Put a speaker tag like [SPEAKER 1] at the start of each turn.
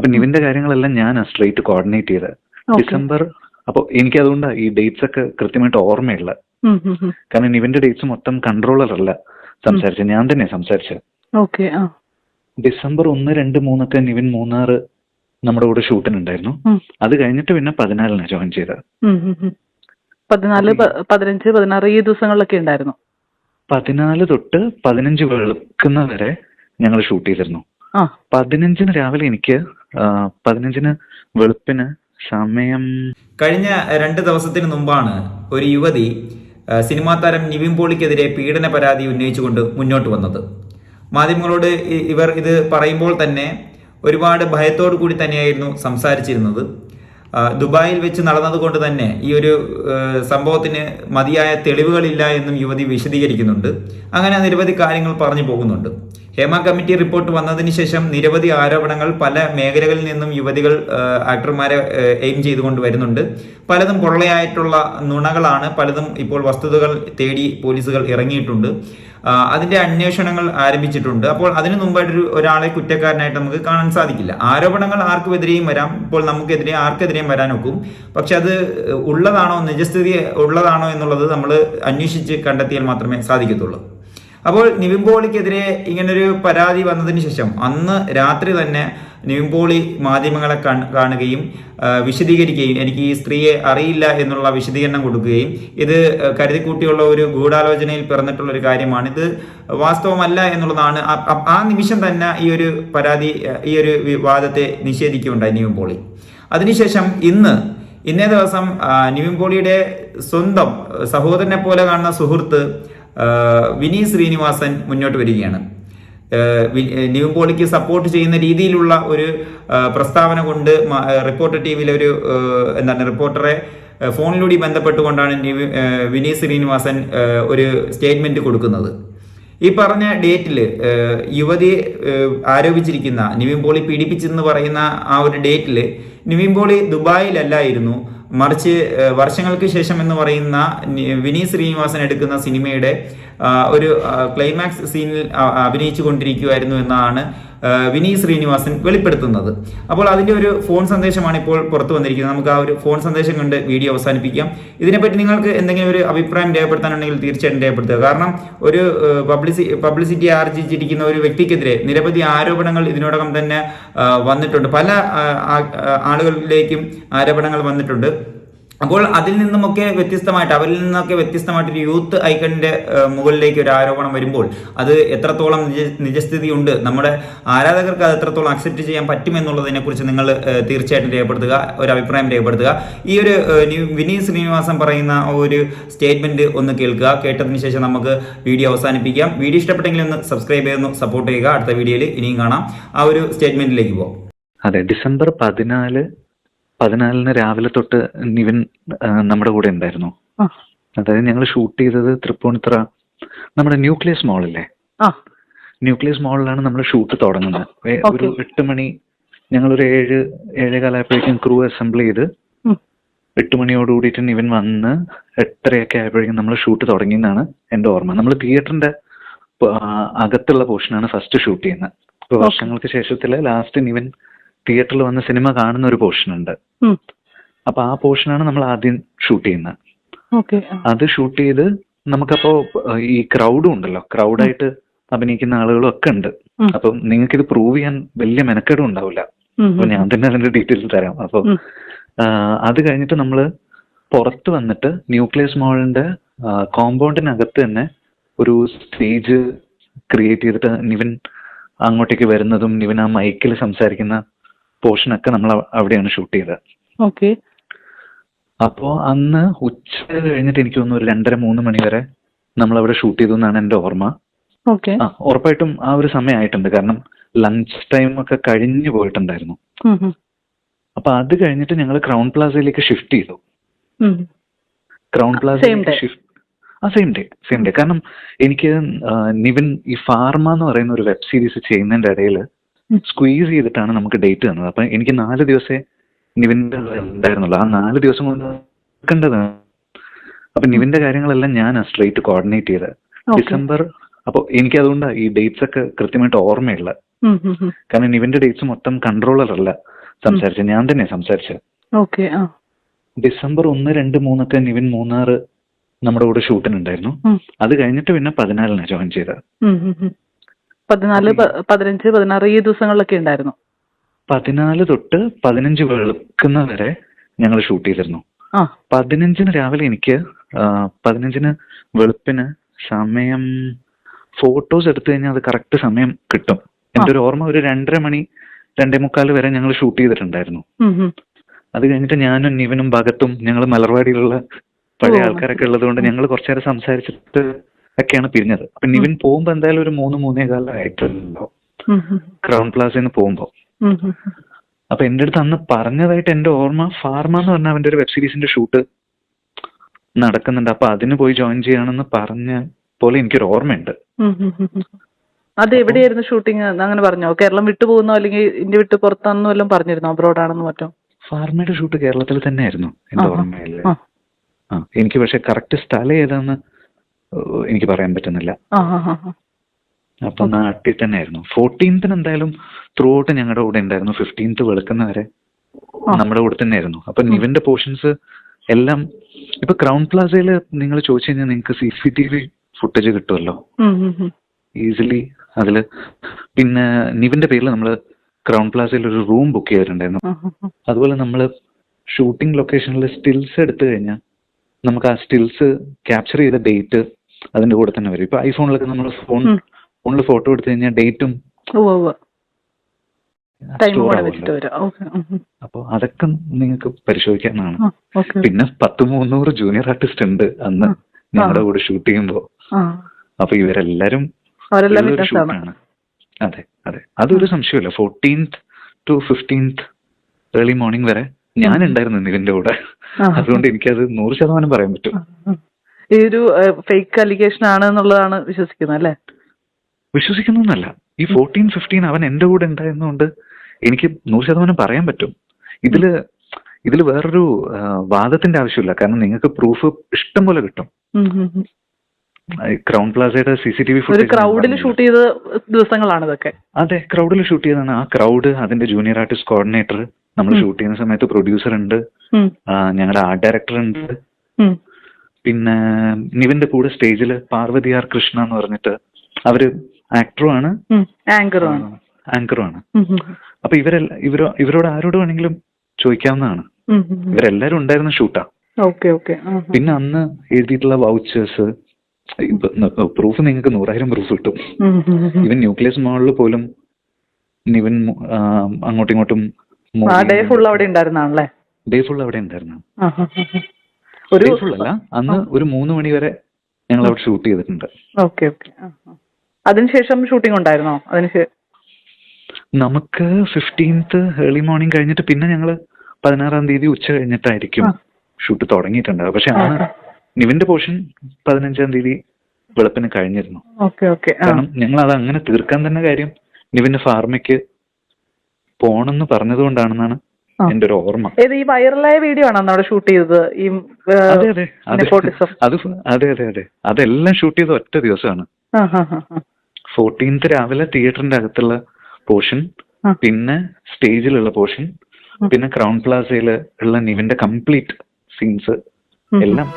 [SPEAKER 1] അപ്പൊ നിവിന്റെ കാര്യങ്ങളെല്ലാം ഞാൻ സ്ട്രേറ്റ് കോർഡിനേറ്റ് ചെയ്ത്. ഡിസംബർ അപ്പൊ എനിക്ക് അതുകൊണ്ടാണ് ഈ ഡേറ്റ്സ് ഒക്കെ കൃത്യമായിട്ട് ഓർമ്മയുള്ള കാരണം നിവിന്റെ ഡേറ്റ്സ് മൊത്തം കൺട്രോളർ അല്ല സംസാരിച്ചത് ഞാൻ തന്നെ സംസാരിച്ചത് ഡിസംബർ ഒന്ന് രണ്ട് മൂന്നൊക്കെ നിവിൻ മൂന്നാറ് നമ്മുടെ കൂടെ ഷൂട്ടിന്
[SPEAKER 2] ഉണ്ടായിരുന്നു
[SPEAKER 1] അത് കഴിഞ്ഞിട്ട് പിന്നെ പതിനാലിന് ജോയിൻ ചെയ്തത്.
[SPEAKER 2] പതിനാല് പതിനഞ്ച് പതിനാറ് ഈ ദിവസങ്ങളിലൊക്കെ ഉണ്ടായിരുന്നു.
[SPEAKER 1] പതിനാല് തൊട്ട് പതിനഞ്ച് വെളുക്കുന്ന വരെ ഞങ്ങൾ ഷൂട്ട് ചെയ്തിരുന്നു. പതിനഞ്ചിന് രാവിലെ എനിക്ക് പതിനഞ്ചിന് വെളുപ്പിന് സമയം.
[SPEAKER 3] കഴിഞ്ഞ രണ്ട് ദിവസത്തിന് മുമ്പാണ് ഒരു യുവതി സിനിമാ താരം നിവിൻ പോളിക്കെതിരെ പീഡന പരാതി ഉന്നയിച്ചുകൊണ്ട് മുന്നോട്ട് വന്നത്. മാധ്യമങ്ങളോട് ഇവർ ഇത് പറയുമ്പോൾ തന്നെ ഒരുപാട് ഭയത്തോടു കൂടി തന്നെയായിരുന്നു സംസാരിച്ചിരുന്നത്. ദുബായിൽ വെച്ച് നടന്നതുകൊണ്ട് തന്നെ ഈ ഒരു സംഭവത്തിന് മതിയായ തെളിവുകളില്ല എന്നും യുവതി വിശദീകരിക്കുന്നുണ്ട്. അങ്ങനെ നിരവധി കാര്യങ്ങൾ പറഞ്ഞു പോകുന്നുണ്ട്. ഹേമ കമ്മിറ്റി റിപ്പോർട്ട് വന്നതിന് ശേഷം നിരവധി ആരോപണങ്ങൾ പല മേഖലകളിൽ നിന്നും യുവതികൾ ആക്ടർമാരെ എയിം ചെയ്തുകൊണ്ട് വരുന്നുണ്ട്. പലതും പൊള്ളയായിട്ടുള്ള നുണകളാണ് പലതും ഇപ്പോൾ വസ്തുതകൾ തേടി പോലീസുകൾ ഇറങ്ങിയിട്ടുണ്ട്. അതിന്റെ അന്വേഷണങ്ങൾ ആരംഭിച്ചിട്ടുണ്ട്. അപ്പോൾ അതിനു മുമ്പായിട്ടൊരു ഒരാളെ കുറ്റക്കാരനായിട്ട് നമുക്ക് കാണാൻ സാധിക്കില്ല. ആരോപണങ്ങൾ ആർക്കുമെതിരെയും വരാം. ഇപ്പോൾ നമുക്കെതിരെ ആർക്കെതിരെയും വരാൻ ഒക്കും പക്ഷെ അത് ഉള്ളതാണോ നിജസ്ഥിതി ഉള്ളതാണോ എന്നുള്ളത് നമ്മൾ അന്വേഷിച്ച് കണ്ടെത്തിയാൽ മാത്രമേ സാധിക്കത്തുള്ളൂ. അപ്പോൾ നിവിൻ പോളിക്കെതിരെ ഇങ്ങനൊരു പരാതി വന്നതിന് ശേഷം അന്ന് രാത്രി തന്നെ നിവിൻ പോളി മാധ്യമങ്ങളെ കാണ്- കാണുകയും വിശദീകരിക്കുകയും എനിക്ക് ഈ സ്ത്രീയെ അറിയില്ല എന്നുള്ള വിശദീകരണം കൊടുക്കുകയും ഇത് കരുതിക്കൂട്ടിയുള്ള ഒരു ഗൂഢാലോചനയിൽ പിറന്നിട്ടുള്ള ഒരു കാര്യമാണ്. ഇത് വാസ്തവമല്ല എന്നുള്ളതാണ്. ആ- നിമിഷം തന്നെ ഈ ഒരു പരാതി ഈ ഒരു വിവാദത്തെ നിഷേധിക്കുകയുണ്ടായി നിവിൻ പോളി അതിനുശേഷം ഇന്ന് ഇന്നേ ദിവസം നിവിൻ പോളിയുടെ സ്വന്തം സഹോദരനെ പോലെ കാണുന്ന സുഹൃത്ത് വിനീത് ശ്രീനിവാസൻ മുന്നോട്ട് വരികയാണ്. നിവിൻ പോളിക്ക് സപ്പോർട്ട് ചെയ്യുന്ന രീതിയിലുള്ള ഒരു പ്രസ്താവന കൊണ്ട് റിപ്പോർട്ടർ ടി ഒരു എന്താണ് റിപ്പോർട്ടറെ ഫോണിലൂടെ ബന്ധപ്പെട്ടുകൊണ്ടാണ് വിനീത് ശ്രീനിവാസൻ ഒരു സ്റ്റേറ്റ്മെന്റ് കൊടുക്കുന്നത്. ഈ പറഞ്ഞ ഡേറ്റിൽ യുവതി ആരോപിച്ചിരിക്കുന്ന നിവിൻ പോളി പീഡിപ്പിച്ചെന്ന് പറയുന്ന ആ ഒരു ഡേറ്റിൽ നിവിൻ പോളി ദുബായിലല്ലായിരുന്നു. മറിച്ച് വർഷങ്ങൾക്ക് ശേഷം എന്ന് പറയുന്ന വിനീത് ശ്രീനിവാസൻ എടുക്കുന്ന സിനിമയുടെ ഒരു ക്ലൈമാക്സ് സീനിൽ അഭിനയിച്ചു കൊണ്ടിരിക്കുമായിരുന്നു എന്നാണ് വിനീത് ശ്രീനിവാസൻ വെളിപ്പെടുത്തുന്നത്. അപ്പോൾ അതിന്റെ ഒരു ഫോൺ സന്ദേശമാണ് ഇപ്പോൾ പുറത്തു വന്നിരിക്കുന്നത്. നമുക്ക് ആ ഒരു ഫോൺ സന്ദേശം കണ്ട് വീഡിയോ അവസാനിപ്പിക്കാം. ഇതിനെപ്പറ്റി നിങ്ങൾക്ക് എന്തെങ്കിലും ഒരു അഭിപ്രായം രേഖപ്പെടുത്താനുണ്ടെങ്കിൽ തീർച്ചയായിട്ടും രേഖപ്പെടുത്തുക. കാരണം ഒരു പബ്ലിസി പബ്ലിസിറ്റി ആർജിച്ചിരിക്കുന്ന ഒരു വ്യക്തിക്കെതിരെ നിരവധി ആരോപണങ്ങൾ ഇതിനോടകം തന്നെ വന്നിട്ടുണ്ട്. പല ആളുകളിലേക്കും ആരോപണങ്ങൾ വന്നിട്ടുണ്ട്. അപ്പോൾ അതിൽ നിന്നുമൊക്കെ വ്യത്യസ്തമായിട്ട് അവരിൽ നിന്നൊക്കെ വ്യത്യസ്തമായിട്ട് ഒരു യൂത്ത് ഐക്കണിന്റെ മുകളിലേക്ക് ഒരു ആരോപണം വരുമ്പോൾ അത് എത്രത്തോളം നിജസ്ഥിതി ഉണ്ട് നമ്മുടെ ആരാധകർക്ക് അത് എത്രത്തോളം അക്സെപ്റ്റ് ചെയ്യാൻ പറ്റുമെന്നുള്ളതിനെ കുറിച്ച് നിങ്ങൾ തീർച്ചയായിട്ടും രേഖപ്പെടുത്തുക ഒരു അഭിപ്രായം രേഖപ്പെടുത്തുക. ഈ ഒരു വിനീത് ശ്രീനിവാസൻ പറയുന്ന ഒരു സ്റ്റേറ്റ്മെന്റ് ഒന്ന് കേൾക്കുക. കേട്ടതിന് ശേഷം നമുക്ക് വീഡിയോ അവസാനിപ്പിക്കാം. വീഡിയോ ഇഷ്ടപ്പെട്ടെങ്കിൽ ഒന്ന് സബ്സ്ക്രൈബ് ചെയ്യുന്നു സപ്പോർട്ട് ചെയ്യുക. അടുത്ത വീഡിയോയിൽ ഇനിയും കാണാം. ആ ഒരു സ്റ്റേറ്റ്മെന്റിലേക്ക് പോകാം
[SPEAKER 1] അതെ ഡിസംബർ പതിനാല് പതിനാലിന് രാവിലെ തൊട്ട് നിവിൻ നമ്മുടെ കൂടെ ഉണ്ടായിരുന്നു. അതായത് ഞങ്ങൾ ഷൂട്ട് ചെയ്തത് തൃപ്പൂണിത്തറ നമ്മുടെ ന്യൂക്ലിയസ് മോളല്ലേ? ന്യൂക്ലിയസ് മോളിലാണ് നമ്മൾ ഷൂട്ട് തുടങ്ങുന്നത്. ഒരു. എട്ട് മണി ഞങ്ങളൊരു ഏഴ് ഏഴേ കാലായപ്പോഴേക്കും ക്രൂ അസംബിൾ ചെയ്ത്. എട്ട് മണിയോട് കൂടിയിട്ട് ഇവൻ വന്ന് എട്ടരയൊക്കെ ആയപ്പോഴേക്കും നമ്മൾ ഷൂട്ട് തുടങ്ങിയെന്നാണ് എന്റെ ഓർമ്മ. നമ്മൾ തിയേറ്ററിന്റെ അകത്തുള്ള പോർഷനാണ് ഫസ്റ്റ് ഷൂട്ട് ചെയ്യുന്നത്. വർഷങ്ങൾക്ക് ശേഷത്തിൽ ലാസ്റ്റ് ഇവൻ തിയേറ്ററിൽ വന്ന് സിനിമ കാണുന്ന ഒരു പോർഷൻ ഉണ്ട്. അപ്പൊ ആ പോർഷനാണ് നമ്മൾ ആദ്യം ഷൂട്ട് ചെയ്യുന്നത്. അത് ഷൂട്ട് ചെയ്ത് നമുക്കപ്പോ ഈ ക്രൗഡും ഉണ്ടല്ലോ. ക്രൗഡായിട്ട് അഭിനയിക്കുന്ന ആളുകളും ഒക്കെ ഉണ്ട്. അപ്പം നിങ്ങൾക്ക് ഇത് പ്രൂവ് ചെയ്യാൻ വലിയ മെനക്കേടും ഉണ്ടാവില്ല. അപ്പൊ ഞാൻ തന്നെ അതിന്റെ ഡീറ്റെയിൽസ് തരാം. അപ്പൊ അത് കഴിഞ്ഞിട്ട് നമ്മൾ പുറത്ത് വന്നിട്ട് ന്യൂക്ലിയസ് മോളിന്റെ കോമ്പൗണ്ടിനകത്ത് തന്നെ ഒരു സ്റ്റേജ് ക്രിയേറ്റ് ചെയ്തിട്ട് നിവിൻ അങ്ങോട്ടേക്ക് വരുന്നതും നിവിൻ ആ മൈക്കിൽ സംസാരിക്കുന്ന പോർഷനൊക്കെ നമ്മൾ അവിടെയാണ് ഷൂട്ട് ചെയ്തത്.
[SPEAKER 2] ഓക്കെ.
[SPEAKER 1] അപ്പോ അന്ന് ഉച്ച കഴിഞ്ഞിട്ട് എനിക്ക് തോന്നുന്നു ഒരു രണ്ടര മൂന്ന് മണി വരെ നമ്മൾ അവിടെ ഷൂട്ട് ചെയ്തു എന്നാണ് എന്റെ ഓർമ്മ.
[SPEAKER 2] ഓക്കെ.
[SPEAKER 1] ആ ഉറപ്പായിട്ടും ആ ഒരു സമയമായിട്ടുണ്ട്. കാരണം ലഞ്ച് ടൈം ഒക്കെ കഴിഞ്ഞു പോയിട്ടുണ്ടായിരുന്നു. അപ്പൊ അത് കഴിഞ്ഞിട്ട് ഞങ്ങൾ ക്രൗൺ പ്ലാസയിലേക്ക് ഷിഫ്റ്റ് ചെയ്തു. ക്രൗൺ
[SPEAKER 2] പ്ലാസ
[SPEAKER 1] പ്ലാസയിലേക്ക് ഷിഫ്റ്റ് ആ സെയിം ഡേ സെയിം ഡേ കാരണം എനിക്ക് നിവിൻ ഈ ഫാർമ എന്ന് പറയുന്ന ഒരു വെബ് സീരീസ് ചെയ്യുന്നതിന്റെ ഇടയിൽ. സ്ക്വീസ് ചെയ്തിട്ടാണ് നമുക്ക് ഡേറ്റ് തന്നത്. അപ്പൊ എനിക്ക് നാല് ദിവസേ നിവിന്റെ ഉണ്ടായിരുന്നുള്ളൂ. ആ നാല് ദിവസം കൊണ്ട് കണ്ടതാണ് അപ്പൊ നിവിന്റെ കാര്യങ്ങളെല്ലാം ഞാൻ സ്ട്രേറ്റ് കോർഡിനേറ്റ് ചെയ്ത്. ഡിസംബർ അപ്പൊ എനിക്ക് അതുകൊണ്ടാണ് ഈ ഡേറ്റ്സ് ഒക്കെ കൃത്യമായിട്ട് ഓർമ്മയുള്ള. കാരണം നിവിന്റെ ഡേറ്റ്സ് മൊത്തം കൺട്രോളർ അല്ല സംസാരിച്ചത്. ഞാൻ തന്നെ സംസാരിച്ചത്.
[SPEAKER 2] ഓക്കെ
[SPEAKER 1] ഡിസംബർ ഒന്ന് രണ്ട് മൂന്നൊക്കെ നിവിൻ മൂന്നാറ് നമ്മുടെ കൂടെ ഷൂട്ടിനുണ്ടായിരുന്നു. അത് കഴിഞ്ഞിട്ട് പിന്നെ പതിനാലിനാണ് ജോയിൻ ചെയ്തത്.
[SPEAKER 2] പതിനാല് പതിനഞ്ച് പതിനാറ് ഈ ദിവസങ്ങളിലൊക്കെ ഉണ്ടായിരുന്നു.
[SPEAKER 1] പതിനാല് തൊട്ട് പതിനഞ്ച് വെളുക്കുന്ന വരെ ഞങ്ങൾ ഷൂട്ട് ചെയ്തിരുന്നു. പതിനഞ്ചിന് രാവിലെ എനിക്ക് പതിനഞ്ചിന് വെളുപ്പിന് സമയം ഫോട്ടോസ് എടുത്തു കഴിഞ്ഞാൽ അത് കറക്റ്റ് സമയം കിട്ടും. എന്റെ ഒരു ഓർമ്മ ഒരു രണ്ടര മണി രണ്ടേ മുക്കാൽ വരെ ഞങ്ങൾ ഷൂട്ട് ചെയ്തിട്ടുണ്ടായിരുന്നു. അത് കഴിഞ്ഞിട്ട് ഞാനും നിവനും ഭഗത്തും ഞങ്ങൾ മലർവാടിയിലുള്ള പഴയ ആൾക്കാരൊക്കെ ഉള്ളത് കൊണ്ട് ഞങ്ങൾ കുറച്ചു നേരം സംസാരിച്ചിട്ട് ഒക്കെയാണ് പിരിഞ്ഞത്. അപ്പൊ നിവിൻ പോകുമ്പോ എന്തായാലും ഒരു മൂന്ന് മൂന്നേ
[SPEAKER 2] കാലമായിട്ടുണ്ടോ.
[SPEAKER 1] ക്രൗൺ പ്ലാസയിൽ നിന്ന് പോകുമ്പോ. അപ്പൊ എന്റെ അടുത്ത് അന്ന് പറഞ്ഞതായിട്ട് എന്റെ ഓർമ്മ ഫാർമ എന്ന് പറഞ്ഞ അവന്റെ ഒരു വെബ് സീരീസിന്റെ ഷൂട്ട് നടക്കുന്നുണ്ട്. അപ്പൊ അതിന് പോയി ജോയിൻ ചെയ്യണമെന്ന് പറഞ്ഞ പോലെ എനിക്കൊരു ഓർമ്മയുണ്ട്.
[SPEAKER 2] അത് എവിടെയായിരുന്നു ഷൂട്ടിംഗ് അങ്ങനെ പറഞ്ഞോ? കേരളം വിട്ടു പോകുന്നോ? അല്ലെങ്കിൽ ഇന്ത്യ വിട്ട് പുറത്താണെന്നോ വല്ലതും പറഞ്ഞിരുന്നോ? അബ്രോഡ് ആണെന്ന് മറ്റോ?
[SPEAKER 1] ഫാർമയുടെ ഷൂട്ട് കേരളത്തിൽ തന്നെയായിരുന്നു എന്റെ
[SPEAKER 2] ആ.
[SPEAKER 1] എനിക്ക് പക്ഷെ കറക്റ്റ് സ്ഥലം ഏതാന്ന് എനിക്ക് പറയാൻ പറ്റുന്നില്ല. അപ്പൊ നാട്ടിൽ തന്നെ ആയിരുന്നു ഫോർട്ടീൻത്തിന് എന്തായാലും ത്രൂ ഔട്ട് ഞങ്ങളുടെ കൂടെ ഉണ്ടായിരുന്നു ഫിഫ്റ്റീൻത്ത് വെളുക്കുന്ന വരെ. നമ്മുടെ കൂടെ തന്നെ ആയിരുന്നു അപ്പൊ നിവിന്റെ പോർഷൻസ് എല്ലാം ഇപ്പൊ ക്രൗൺ പ്ലാസയിൽ നിങ്ങൾ ചോദിച്ചു കഴിഞ്ഞാൽ നിങ്ങൾക്ക് C C T V footage കിട്ടുമല്ലോ. ഈസിലി അതിൽ പിന്നെ നിവിന്റെ പേരിൽ നമ്മൾ ക്രൗൺ പ്ലാസയിൽ ഒരു റൂം ബുക്ക് ചെയ്തിട്ടുണ്ടായിരുന്നു. അതുപോലെ നമ്മൾ ഷൂട്ടിംഗ് ലൊക്കേഷനിൽ സ്റ്റിൽസ് എടുത്തു കഴിഞ്ഞാൽ നമുക്ക് ആ സ്റ്റിൽസ് ക്യാപ്ചർ ചെയ്ത ഡേറ്റ് അതിന്റെ കൂടെ തന്നെ വരും. ഇപ്പൊ ഐഫോണിലൊക്കെ നമ്മൾ ഫോൺ ഫോണിൽ ഫോട്ടോ എടുത്തു കഴിഞ്ഞാൽ ഡേറ്റും. അപ്പോൾ അതൊക്കെ നിങ്ങൾക്ക്
[SPEAKER 2] പരിശോധിക്കാനാണ്.
[SPEAKER 1] പിന്നെ പത്ത് മുന്നൂറ് ജൂനിയർ ആർട്ടിസ്റ്റ് ഉണ്ട് അന്ന്. ഞങ്ങളുടെ കൂടെ ഷൂട്ട് ചെയ്യുമ്പോൾ
[SPEAKER 2] ആ.
[SPEAKER 1] അപ്പൊ ഇവരെല്ലാരും ഷൂട്ടാണ് അതെ അതെ. അതൊരു സംശയമില്ല fourteenth to fifteenth early morning വരെ ഞാൻ ഉണ്ടായിരുന്നു നിവിന്റെ കൂടെ. അതുകൊണ്ട് എനിക്കത് നൂറ് ശതമാനം പറയാൻ പറ്റും.
[SPEAKER 2] ഈ ഒരു ഫേക്ക് അലിഗേഷൻ ആണ് എന്നുള്ളതാണ് വിശ്വസിക്കുന്നത് അല്ലേ?
[SPEAKER 1] വിശ്വസിക്കുന്നൊന്നല്ല. ഈ ഫോർട്ടീൻ ഫിഫ്റ്റീൻ അവൻ എന്റെ കൂടെ ഉണ്ടായിരുന്നതുകൊണ്ട് എനിക്ക് നൂറ് ശതമാനം പറയാൻ പറ്റും. ഇതിൽ ഇതിൽ വേറൊരു വാദത്തിന്റെ ആവശ്യമില്ല. കാരണം നിങ്ങൾക്ക് പ്രൂഫ് ഇഷ്ടം പോലെ കിട്ടും. ക്രൗൺ പ്ലാസയുടെ സി സി ടി വി
[SPEAKER 2] ക്രൗഡിൽ ഷൂട്ട് ചെയ്ത ദിവസങ്ങളാണ് ഇതൊക്കെ.
[SPEAKER 1] അതെ ക്രൗഡിൽ ഷൂട്ട് ചെയ്തതാണ്. ആ ക്രൗഡ് അതിന്റെ ജൂനിയർ ആർട്ടിസ്റ്റ് കോർഡിനേറ്റർ നമ്മൾ ഷൂട്ട് ചെയ്യുന്ന സമയത്ത് പ്രൊഡ്യൂസർ ഉണ്ട്. ഞങ്ങളുടെ ആർട്ട് ഡയറക്ടർ ഉണ്ട്. പിന്നെ നിവിന്റെ കൂടെ സ്റ്റേജിൽ പാർവതി ആർ കൃഷ്ണ എന്ന് പറഞ്ഞിട്ട് അവർ ആക്ടറും ആണ്.
[SPEAKER 2] ആങ്കറും ആണ്
[SPEAKER 1] ആങ്കറും ആണ് അപ്പൊ ഇവരെല്ലാം ഇവരോ ഇവരോട് ആരോട് വേണമെങ്കിലും ചോദിക്കാവുന്നതാണ്. ഇവരെല്ലാരും ഉണ്ടായിരുന്ന ഷൂട്ടാ. പിന്നെ അന്ന് എഴുതിയിട്ടുള്ള വൗച്ചേഴ്സ് പ്രൂഫ് നിങ്ങൾക്ക് നൂറായിരം പ്രൂഫ് കിട്ടും. ഇവൻ ന്യൂക്ലിയസ് മോളിൽ പോലും നിവൻ അങ്ങോട്ടും ഇങ്ങോട്ടും
[SPEAKER 2] ഡേ ഫുൾ അവിടെ ഉണ്ടായിരുന്നാണല്ലേ
[SPEAKER 1] ഡേ ഫുൾ അവിടെ ഉണ്ടായിരുന്നു.
[SPEAKER 2] ഒരു
[SPEAKER 1] അല്ല. അന്ന് ഒരു മൂന്ന് മണി വരെ ഞങ്ങൾ അവിടെ ഷൂട്ട് ചെയ്തിട്ടുണ്ട്.
[SPEAKER 2] Okay okay. അതിനുശേഷം ഷൂട്ടിംഗ് ഉണ്ടായിരുന്നോ? അതിനുശേഷം
[SPEAKER 1] നമുക്ക് ഫിഫ്റ്റീൻത്ത് ഏർലി മോർണിംഗ് കഴിഞ്ഞിട്ട് പിന്നെ ഞങ്ങൾ പതിനാറാം തീയതി ഉച്ച കഴിഞ്ഞിട്ടായിരിക്കും ഷൂട്ട് തുടങ്ങിയിട്ടുണ്ടാവുക പക്ഷെ
[SPEAKER 2] ആ,
[SPEAKER 1] നിവിന്റെ പോർഷൻ പതിനഞ്ചാം തീയതി വെളുപ്പിന് കഴിഞ്ഞിരുന്നു. കാരണം ഞങ്ങൾ അത് അങ്ങനെ തീർക്കാൻ തന്നെ കാര്യം നിവിന്റെ ഫാർമയ്ക്ക് പോണെന്ന് പറഞ്ഞതുകൊണ്ടാണെന്നാണ്. എന്റെ ഒരു ഓർമ്മ
[SPEAKER 2] ഏത് ഈ വൈറലായ വീഡിയോ ആണോ അവിടെ ഷൂട്ട് ചെയ്തത്? ഈ
[SPEAKER 1] അതെ അതെ. അതെ അത് അതെ അതെ അതെ. അതെല്ലാം ഷൂട്ട് ചെയ്ത ഒറ്റ ദിവസമാണ്. ഫോർട്ടീൻത്ത് രാവിലെ തിയേറ്ററിന്റെ അകത്തുള്ള പോർഷൻ പിന്നെ സ്റ്റേജിലുള്ള പോർഷൻ പിന്നെ ക്രൗൺ പ്ലാസയിൽ ഉള്ള നിവിന്റെ കംപ്ലീറ്റ് സീൻസ് എല്ലാം.